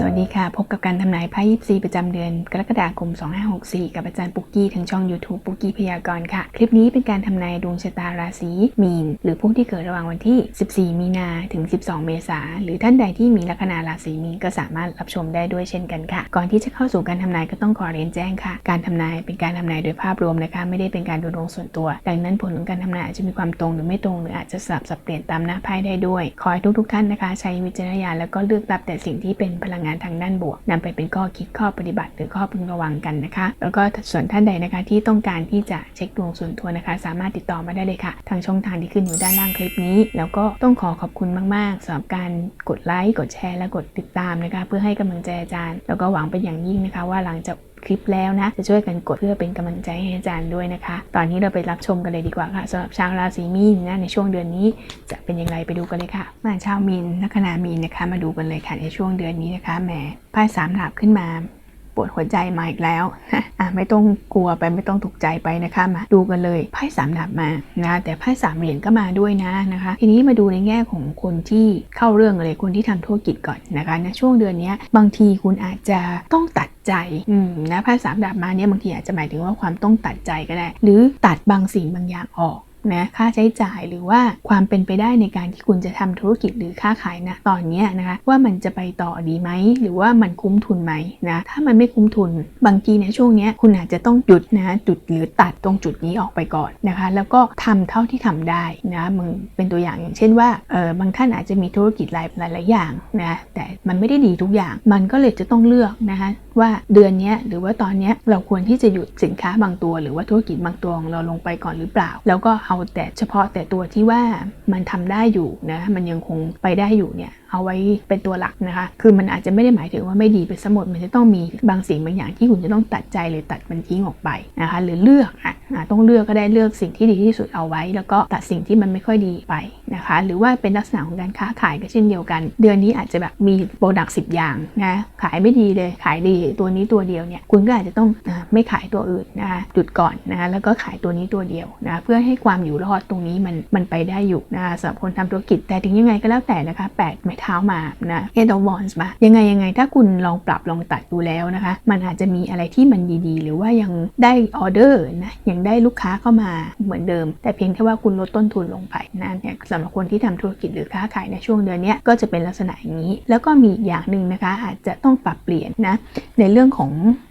สวัสดีค่ะ พบกับการทำนายไพ่ยิปซีประจำเดือน กรกฎาคม 2564 กับอาจารย์ปุกกี้ทางช่อง YouTube ปุกกี้พยากรณ์ค่ะ คลิปนี้เป็นการทำนายดวงชะตาราศีมีน หรือผู้ที่เกิดระหว่างวันที่ 14 มีนาถึง 12 เมษาหรือท่านใดที่มีลัคนาราศีมีนก็สามารถรับชมได้ด้วยเช่นกันค่ะ ก่อนที่จะเข้าสู่การทำนายก็ต้องขอเรียนแจ้งค่ะ การทำนายเป็นการทำนายโดยภาพรวมนะคะ ไม่ได้เป็นการดูดวงส่วนตัว ดังนั้นผลของการทำนายอาจจะมีความตรงหรือไม่ตรงหรืออาจจะสลับสับเปลี่ยนตามหน้าไพ่ได้ด้วย ขอให้ทุกๆ ท่านนะคะ ใช้วิจารณญาณแล้วก็เลือกรับแต่สิ่งที่เป็นพลังงานทางด้านบวกนำไปเป็นข้อคิดข้อปฏิบัติ หรือข้อพึงระวังกันนะคะ แล้วก็ส่วนท่านใดนะคะที่ต้องการที่จะเช็คดวงส่วนตัวนะคะ สามารถติดต่อมาได้เลยค่ะ ทางช่องทางที่ขึ้นอยู่ด้านล่างคลิปนี้ แล้วก็ต้องขอขอบคุณมากๆสำหรับการกดไลค์กดแชร์และกดติดตามนะคะ เพื่อให้กำลังใจอาจารย์ แล้วก็หวังเป็นอย่างยิ่งนะคะว่าหลังจาก คลิปแล้วนะ จะช่วยกันกดเพื่อเป็นกำลังใจให้อาจารย์ด้วยนะคะ ตอนนี้เราไปรับชมกันเลยดีกว่าค่ะสำหรับชาวราศีมีนนะในช่วงเดือนนี้จะเป็นอย่างไรไปดูกันเลยค่ะ มาชาวมีนลัคนามีนนะคะ มาดูกันเลยค่ะในช่วงเดือนนี้นะคะแหมไพ่สามดาบขึ้นมา วดหัวใจมาอีกแล้วอะไม่ต้องกลัวไปไม่ต้องตกใจไปนะคะมาดูกันเลยไพ่สามดาบมานะแต่ไพ่สามเหรียญก็มาด้วยนะนะคะ ทีนี้มาดูในแง่ของคนที่เข้าเรื่องเลยคนที่ทำธุรกิจก่อนนะคะในช่วงเดือนนี้บางทีคุณอาจจะต้องตัดใจอืมนะไพ่สามดาบมาเนี่ยบางทีอาจจะหมายถึงว่าความต้องตัดใจก็ได้ หรือตัดบางสิ่งบางอย่างออก นะค่าใช้จ่ายหรือว่าความเป็นไปได้ในการที่คุณจะทำธุรกิจหรือค้าขายนะตอนนี้นะคะว่ามันจะไปต่อดีไหมหรือว่ามันคุ้มทุนไหมนะถ้ามันไม่คุ้มทุน บางทีในช่วงนี้คุณอาจจะต้องหยุดนะจุดหรือตัดตรงจุดนี้ออกไปก่อนนะคะ แล้วก็ทำเท่าที่ทำได้นะมึงเป็นตัวอย่างอย่างเช่นว่าเออบางท่านอาจจะมีธุรกิจหลายหลายอย่างนะแต่มันไม่ได้ดีทุกอย่าง มันก็เลยจะต้องเลือกนะคะว่าเดือนนี้หรือว่าตอนนี้เราควรที่จะหยุดสินค้าบางตัว หรือว่าธุรกิจบางตัวของเราลงไปก่อนหรือเปล่า แล้วก็เอาแต่เฉพาะแต่ตัวที่ว่ามันทำได้อยู่นะมันยังคงไปได้อยู่เนี่ยเอาไว้เป็นตัวหลักนะคะ คือมันอาจจะไม่ได้หมายถึงว่าไม่ดีไปสมดมันจะต้องมีบางสิ่งบางอย่างที่คุณจะต้องตัดใจหรือตัดมันทิ้งออกไปนะคะหรือเลือกอะต้องเลือกก็ได้เลือกสิ่งที่ดีที่สุดเอาไว้ แล้วก็ตัดสิ่งที่มันไม่ค่อยดีไปนะคะ หรือว่าเป็นลักษณะของการค้าขายก็เช่นเดียวกัน เดือนนี้อาจจะแบบมีโปรดักต์สิอย่างนะขายไม่ดีเลยขายดีตัวนี้ตัวเดียวเนี่ยคุณก็อาจจะต้องไม่ขายตัวอื่นนะคะหยุดก่อนนะคะแล้วก็ขายตัวนี้ตัวเดียวนะเพื่อให้ความอยู่รอดตรงนี้มันมันไปได้อยู่นะคะสำหรับคนทำธุรกิจแต่ถึงยังไงก็แล้วแต่นะคะแปดไม้เท้ามานะเอดอวอนส์มายังไงยังไงถ้าคุณลองปรับลองตัดดูแล้วนะคะ มันอาจจะมีอะไรที่มันดีๆ หรือว่ายังได้ออเดอร์นะยังได้ลูกค้าเข้ามาเหมือนเดิม แต่เพียงแค่ว่าคุณลดต้นทุนลงไปนะเนี่ยสำหรับคนที่ทำธุรกิจหรือค้าขายในช่วงเดือนนี้ก็จะเป็นลักษณะอย่างนี้ แล้วก็มีอย่างหนึ่งนะคะอาจจะต้องปรับเปลี่ยนนะในเรื่องของ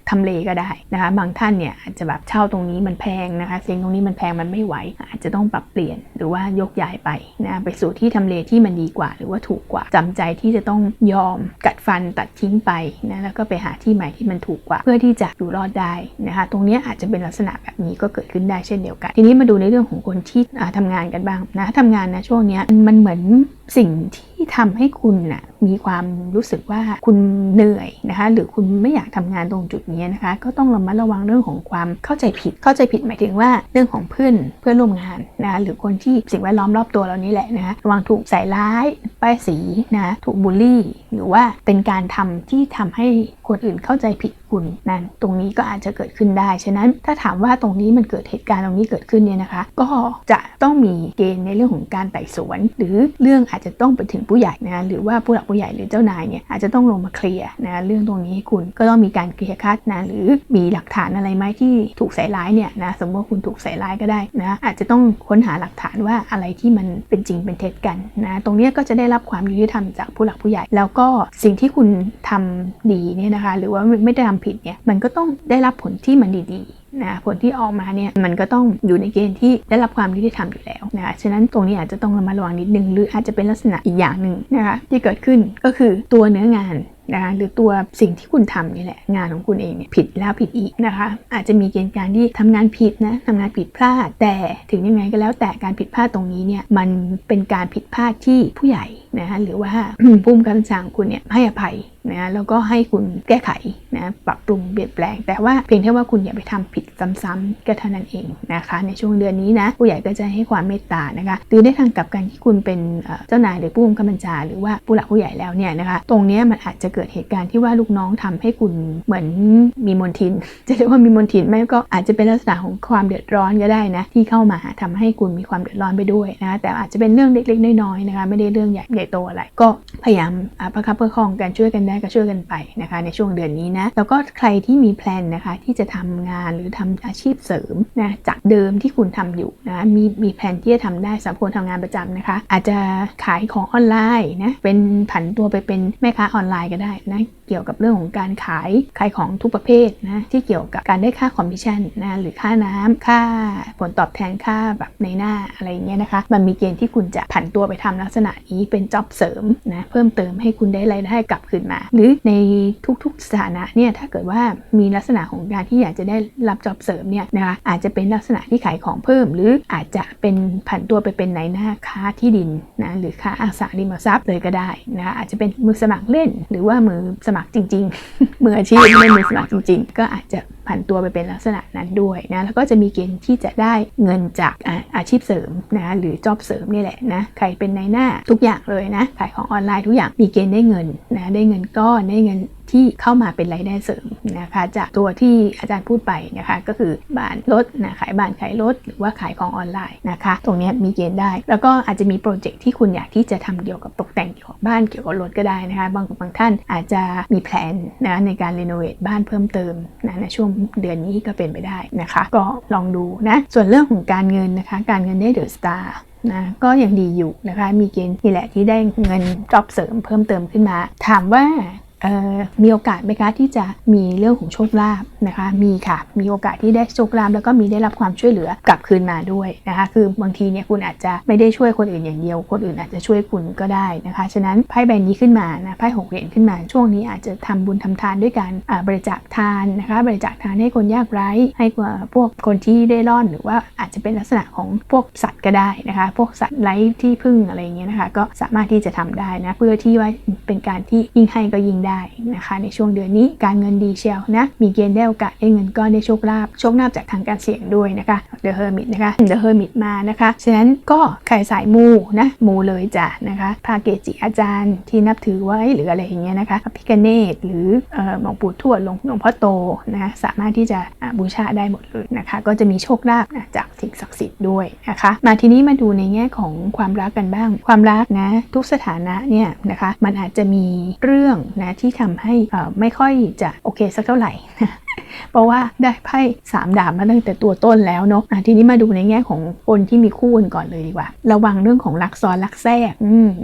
ทำเลก็ได้นะคะบางท่านเนี่ยอาจจะแบบเช่าตรงนี้มันแพงนะคะเซ็งตรงนี้มันแพงมันไม่ไหว อาจจะต้องปรับเปลี่ยนหรือว่ายกย้ายไปนะไปสู่ที่ทำเลที่มันดีกว่า หรือว่าถูกกว่าจำใจที่จะต้องยอมกัดฟันตัดทิ้งไปนะแล้วก็ไปหาที่ใหม่ที่มันถูกกว่า เพื่อที่จะอยู่รอดได้นะคะตรงนี้อาจจะเป็นลักษณะแบบนี้ก็เกิดขึ้นได้เช่นเดียวกัน ทีนี้มาดูในเรื่องของคนที่ทำงานกันบ้างนะทำงานนะช่วงนี้มันเหมือน สิ่งที่ทำให้คุณนะ่ะมีความรู้สึกว่าคุณเหนื่อยนะคะ หรือคุณไม่อยากทำงานตรงจุดนี้นะคะ ก็ต้องระมัดระวังเรื่องของความเข้าใจผิด เข้าใจผิดหมายถึงว่าเรื่องของเพื่อนเพื่อนร่วมงานนะะหรือคนที่สิ่งแวดล้อมรอบตัวเรานี่แหละนะคะระวังถูกใส่ร้ายป้ายสีนะถูกบูลลี่ หรือว่าเป็นการทำที่ทำให้คนอื่นเข้าใจผิดคุณนั่นตรงนี้ก็อาจจะเกิดขึ้นได้ ฉะนั้นถ้าถามว่าตรงนี้มันเกิดเหตุการณ์ตรงนี้เกิดขึ้นเนี่ยนะคะ ก็จะต้องมีเกณฑ์ในเรื่องของการไต่สวน หรือเรื่องอาจจะต้องไปถึงผู้ใหญ่นะหรือว่าผู้หลักผู้ใหญ่หรือเจ้านายเนี่ยอาจจะต้องลงมาเคลียร์นะเรื่องตรงนี้ให้คุณก็ต้องมีการเคลียร์คัดนะหรือมีหลักฐานอะไรไหมที่ถูกใส่ร้ายเนี่ยนะสมมติว่าคุณถูกใส่ร้ายก็ได้นะอาจจะต้องค้นหาหลักฐานว่าอะไรที่มันเป็นจริงเป็นเท็จกันนะตรงนี้ก็จะได้รับความยุติธรรมจากผู้หลักผู้ใหญ่ แล้วก็สิ่งที่คุณทำดีเนี่ยนะคะ หรือว่าไม่ได้ทำผิดเนี่ยมันก็ต้องได้รับผลที่มันดีๆนะผลที่ออกมาเนี่ยมันก็ต้องอยู่ในเกณฑ์ที่ได้รับความยุติธรรมอยู่แล้วนะคะฉะนั้นตรงนี้อาจจะต้องระมัดระวังนิดนึงหรืออาจจะเป็นลักษณะอีกอย่างหนึ่งนะคะที่เกิดขึ้นก็คือตัวเนื้องานนะคะหรือตัวสิ่งที่คุณทำนี่แหละงานของคุณเองเนี่ยผิดแล้วผิดอีกนะคะอาจจะมีเกณฑ์การที่ทำงานผิดนะทำงานผิดพลาด แต่ถึงยังไงก็แล้วแต่การผิดพลาดตรงนี้เนี่ยมันเป็นการผิดพลาดที่ผู้ใหญ่นะคะหรือว่าผู้กำกับสั่งคุณเนี่ยให้อภัย นะแล้วก็ให้คุณแก้ไขนะปรับปรุงเปลี่ยนแปลง แต่ว่าเพียงแค่ว่าคุณอย่าไปทำผิดซ้ำๆก็เท่านั้นเองนะคะ ในช่วงเดือนนี้นะผู้ใหญ่ก็จะให้ความเมตตานะคะหรือได้ทางกับการที่คุณเป็นเจ้านายหรือผู้กำกับบัญชาหรือว่าผู้หลักผู้ใหญ่แล้วเนี่ยนะคะตรงนี้มันอาจจะเกิดเหตุการณ์ที่ว่าลูกน้องทำให้คุณเหมือนมีมนทิน จะเรียกว่ามีมนทินไหมก็อาจจะเป็นลักษณะของความเดือดร้อนก็ได้นะที่เข้ามาทำให้คุณมีความเดือดร้อนไปด้วยนะแต่อาจจะเป็นเรื่องเล็กๆน้อยๆนะคะไม่ได้เรื่องใหญ่ใหญ่โตอะไรก็พยายามประคับประคองกันช่วยกันได้ก็ช่วยกันไปนะคะในช่วงเดือนนี้นะแล้วก็ใครที่มีแพลนนะคะที่จะทำงานหรือทำอาชีพเสริมนะจากเดิมที่คุณทำอยู่นะมีมีแผนที่จะทำได้สำหรับคนทำงานประจำนะคะ อาจจะขายของออนไลน์นะเป็นผันตัวไปเป็นแม่ค้าออนไลน์ก็ได้นะเกี่ยวกับเรื่องของการขายขายของทุกประเภทนะที่เกี่ยวกับการได้ค่าคอมมิชชั่นนะหรือค่าน้ำค่าผลตอบแทนค่าแบบในหน้าอะไรอย่างเงี้ยนะคะมันมีเกณฑ์ที่คุณจะผันตัวไปทำลักษณะนี้เป็นจ็อบเสริมนะเพิ่มเติมให้คุณได้รายได้กลับคืนมาหรือในทุกๆสถานะเนี่ยถ้าเกิดว่ามีลักษณะของการที่อยากจะได้รับจอบเสริมเนี่ยนะคะอาจจะเป็นลักษณะที่ขายของเพิ่ม หรืออาจจะเป็นผันตัวไปเป็นนายหน้าค้าที่ดินนะหรือค้าอสังหาริมทรัพย์เลยก็ได้นะคะอาจจะเป็นมือสมัครเล่น หรือว่ามือสมัครจริง ๆ มืออาชีพไม่มือสมัครจริง ๆ ก็อาจจะ ผันตัวไปเป็นลักษณะนั้นด้วยนะแล้วก็จะมีเกณฑ์ที่จะได้เงินจากอาอาชีพเสริมนะหรือจอบเสริมนี่แหละนะใครเป็นนายหน้าทุกอย่างเลยนะขายของออนไลน์ทุกอย่างมีเกณฑ์ได้เงินนะได้เงินก้อนได้เงิน ที่เข้ามาเป็นรายได้เสริมนะคะจากตัวที่อาจารย์พูดไปนะคะก็คือบ้านรถนะขายบ้านขายรถหรือว่าขายของออนไลน์นะคะ ตรงนี้มีเกณฑ์ได้ แล้วก็อาจจะมีโปรเจกต์ที่คุณอยากที่จะทำเกี่ยวกับตกแต่งเกี่ยวกับบ้านเกี่ยวกับรถก็ได้นะคะบางบางท่านอาจจะมีแผนนะในการรีโนเวทบ้านเพิ่มเติมนะในช่วงเดือนนี้ก็เป็นไปได้นะคะ ก็ลองดูนะส่วนเรื่องของการเงินนะคะ การเงินได้เดอะสตาร์นะก็ยังดีอยู่นะคะ มีเกณฑ์นี่แหละที่ได้เงินจอบเสริมเพิ่มเติมขึ้นมา ถามว่า มีโอกาสไหมคะที่จะมีเรื่องของโชคลาภนะคะ มีค่ะ มีโอกาสที่ได้โชคลาภแล้วก็มีได้รับความช่วยเหลือกลับคืนมาด้วยนะคะ คือบางทีเนี่ยคุณอาจจะไม่ได้ช่วยคนอื่นอย่างเดียว คนอื่นอาจจะช่วยคุณก็ได้นะคะ ฉะนั้นไพ่ใบนี้ขึ้นมานะไพ่หกเหรียญขึ้นมาช่วงนี้อาจจะทำบุญทำทานด้วยการบริจาคทานนะคะ บริจาคทานให้คนยากไร้ ให้กับพวกคนที่ได้ร่อนหรือว่าอาจจะเป็นลักษณะของพวกสัตว์ก็ได้นะคะ พวกสัตว์ไร้ที่พึ่งอะไรเงี้ยนะคะ ก็สามารถที่จะทำได้นะเพื่อที่ว่าเป็นการที่ยิ่งให้ก็ยิ่งได้นะคะ ในช่วงเดือนนี้การเงินดีเชียวนะ มีเกณฑ์ได้โอกาสได้เงินก้อนได้โชคลาภโชคลาภจากทางการเสี่ยงด้วยนะคะ The Hermit นะคะ The Hermit มานะคะฉะนั้นก็ใครสายมูนะมูเลยจ้ะนะคะพาเกจิอาจารย์ที่นับถือไว้หรืออะไรอย่างเงี้ยนะคะพิกเนตหรือเอ่อหลวงปู่ทวดหลวงหลวงพ่อโตนะสามารถที่จะบูชาได้หมดเลยนะคะ ก็จะมีโชคลาภนะจากสิ่งศักดิ์สิทธิ์ด้วยนะคะ มาทีนี้มาดูในแง่ของความรักกันบ้าง ความรักนะทุกสถานะเนี่ยนะคะมันอาจจะมีเรื่องนะที่ทำให้ไม่ค่อยจะโอเคสักเท่าไหร่เพราะว่าได้ไพ่สามดาบมาตั้งแต่ตัวต้นแล้วเนาะะทีนี้มาดูในแง่ของคนที่มีคู่กันก่อนเลยดีกว่า ระวังเรื่องของรักซ้อนรักแทรก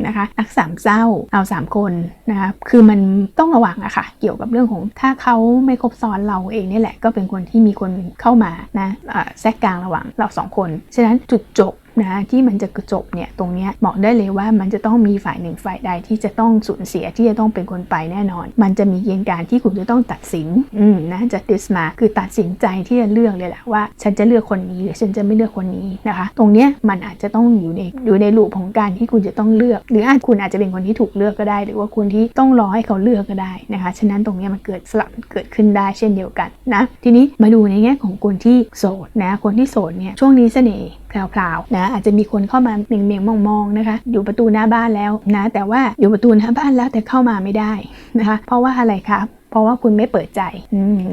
นะคะรักสามเศร้าเอาสามคนนะคะคือมันต้องระวังอะค่ะ เกี่ยวกับเรื่องของถ้าเขาไม่ครบซ้อนเราเองนี่แหละ ก็เป็นคนที่มีคนเข้ามานะแทรกกลางระหว่างเราสองคน ฉะนั้นจุดจบ นะที่มันจะจบเนี่ยตรงนี้บอกได้เลยว่ามันจะต้องมีฝ่ายหนึ่งฝ่ายใดที่จะต้องสูญเสียที่จะต้องเป็นคนไปแน่นอน มันจะมีเกณฑ์การที่คุณจะต้องตัดสินอืมนะจะดิสมาคือตัดสินใจที่จะเลือกเลยแหละว่า ฉันจะเลือกคนนี้หรือฉันจะไม่เลือกคนนี้นะคะ ตรงนี้มันอาจจะต้องอยู่ในอยู่ในลูปของการที่คุณจะต้องเลือก หรืออาจคุณอาจจะเป็นคนที่ถูกเลือกก็ได้ หรือว่าคุณที่ต้องรอให้เขาเลือกก็ได้นะคะฉะนั้นตรงนี้มันเกิดสลับเกิดขึ้นได้เช่นเดียวกันนะทีนี้มาดูในแง่ของคนที่โสดนะคนที่โสดเนี่ยช่วงนี้เสน่ห์ แพรวๆนะอาจจะมีคนเข้ามาเมียงๆมองๆนะคะ อยู่ประตูหน้าบ้านแล้วนะแต่ว่าอยู่ประตูหน้าบ้านแล้วแต่เข้ามาไม่ได้นะคะ เพราะว่าอะไรครับ เพราะว่าคุณไม่เปิดใจ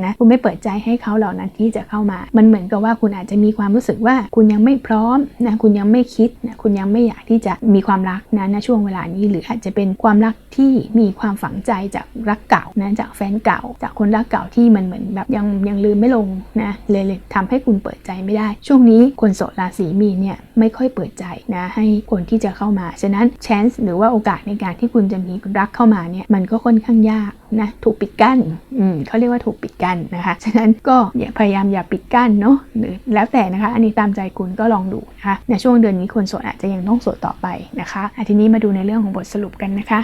นะคุณไม่เปิดใจให้เขาเหล่านั้นที่จะเข้ามา มันเหมือนกับว่าคุณอาจจะมีความรู้สึกว่าคุณยังไม่พร้อมนะคุณยังไม่คิดนะคุณยังไม่อยากที่จะมีความรักนะณช่วงเวลานี้ หรืออาจจะเป็นความรักที่มีความฝังใจจากรักเก่านะจากแฟนเก่า จากคนรักเก่าที่มันเหมือนแบบยังยังลืมไม่ลงนะเลยเลยทำให้คุณเปิดใจไม่ได้ ช่วงนี้คนโสดราศีมีนเนี่ยไม่ค่อยเปิดใจนะให้คนที่จะเข้ามา ฉะนั้น chance หรือว่าโอกาสในการที่คุณจะมีรักเข้ามาเนี่ยมันก็ค่อนข้างยาก นะถูกปิดกั้นอืมเขาเรียกว่าถูกปิดกั้นนะคะฉะนั้นก็อย่าพยายามอย่าปิดกั้นเนาะหรือแล้วแต่นะคะ อันนี้ตามใจคุณก็ลองดูนะคะในช่วงเดือนนี้คนโสดอาจจะยังต้องโสดต่อไปนะคะอะทีนี้มาดูในเรื่องของบทสรุปกันนะคะ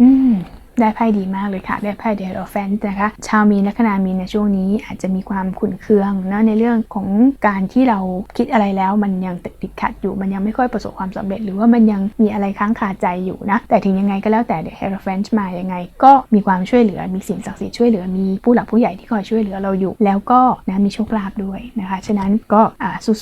อืม ได้ไพ่ดีมากเลยค่ะ ได้ไพ่เดลแฟนนะคะ ชาวมีนลัคนามีนในช่วงนี้อาจจะมีความขุ่นเคืองนะในเรื่องของการที่เราคิดอะไรแล้วมันยังติดขัดอยู่ มันยังไม่ค่อยประสบความสำเร็จ หรือว่ามันยังมีอะไรค้างคาใจอยู่นะ แต่ถึงยังไงก็แล้วแต่เด l แฟนมายังไง ก็มีความช่วยเหลือ มีสิ่งศักดิ์สิทธิ์ช่วยเหลือ มีผู้หลักผู้ใหญ่ที่คอยช่วยเหลือเราอยู่ แล้วก็นะมีโชคลาภด้วยนะคะ ฉะนั้นก็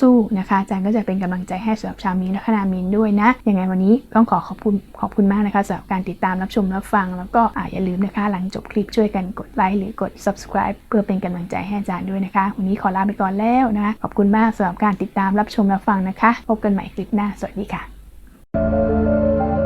สู้ๆนะคะ อาจารย์ก็จะเป็นกำลังใจให้สำหรับชาวมีนลัคนามีนด้วยนะ ยังไงวันนี้ต้องขอขอบคุณขอบคุณมากนะคะสำหรับการติดตามรับชมรับฟังแล้วก็อ่าอย่าลืมนะคะ หลังจบคลิปช่วยกันกดไลค์หรือกด subscribe เพื่อเป็นกำลังใจให้อาจารย์ด้วยนะคะ วันนี้ขอลาไปก่อนแล้วนะคะขอบคุณมากสำหรับการติดตามรับชมรับฟังนะคะ พบกันใหม่คลิปหน้า สวัสดีค่ะ